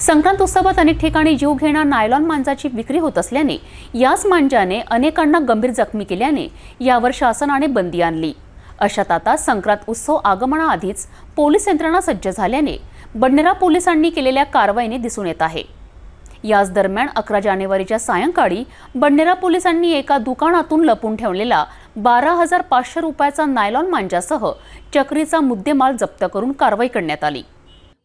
संक्रांत उत्सवात अनेक ठिकाणी जीव घेणार नायलॉन मांजाची विक्री होत असल्याने याच मांजाने अनेकांना गंभीर जखमी केल्याने यावर शासनाने बंदी आणली. अशात आता संक्रांत उत्सव आगमनाआधीच पोलीस यंत्रणा सज्ज झाल्याने बडनेरा पोलिसांनी केलेल्या कारवाईने दिसून येत आहे. याच दरम्यान अकरा जानेवारीच्या सायंकाळी बडनेरा पोलिसांनी एका दुकानातून लपून ठेवलेला बारा हजार पाचशे रुपयाचा नायलॉन मांजासह चक्रीचा मुद्देमाल जप्त करून कारवाई करण्यात आली.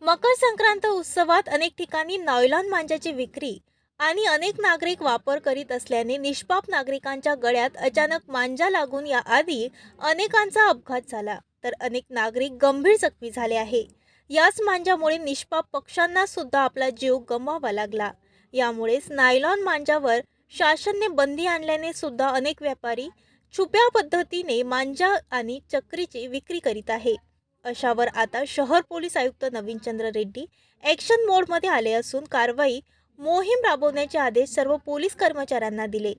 मकर संक्रांत उत्सवात अनेक ठिकाणी नायलॉन मांजाची विक्री आणि अनेक नागरिक वापर करीत असल्याने निष्पाप नागरिकांच्या गळ्यात अचानक मांजा लागून याआधी अनेकांचा अपघात झाला. तर अनेक नागरिक गंभीर जखमी झाले आहे. याच मांजामुळे निष्पाप पक्ष्यांना सुद्धा आपला जीव गमवावा लागला. यामुळेच नायलॉन मांजावर शासनने बंदी आणल्याने सुद्धा अनेक व्यापारी छुप्या पद्धतीने मांजा आणि चक्रीची विक्री करीत आहे. अशावर आता शहर पोलीस आयुक्त नवीनचंद्र रेड्डी ॲक्शन मोडमध्ये आले असून कारवाई मोहीम राबवण्याचे आदेश सर्व पोलीस कर्मचाऱ्यांना दिले.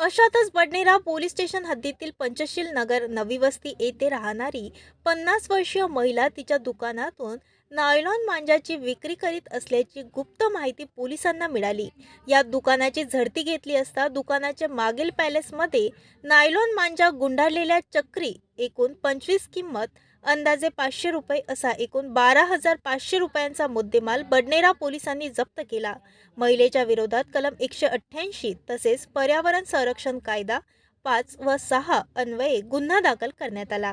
अशातच बडनेरा पोलीस स्टेशन हद्दीतील पंचशील नगर नवी वस्ती येथे राहणारी पन्नास वर्षीय महिला तिच्या दुकानातून नायलॉन मांजाची विक्री करीत असल्याची गुप्त माहिती पोलिसांना मिळाली. या दुकानाची झडती घेतली असता दुकानाच्या मागील पॅलेसमध्ये नायलॉन मांजा गुंडाळलेल्या चक्री एकूण पंचवीस किंमत अंदाजे पाचशे रुपये असा एकूण बारा हजार पाचशे रुपयांचा मुद्देमाल बडनेरा पोलिसांनी जप्त केला. महिलेच्या विरोधात कलम एकशे अठ्ठ्याऐंशी तसेच पर्यावरण संरक्षण कायदा पाच व सहा अन्वये गुन्हा दाखल करण्यात आला.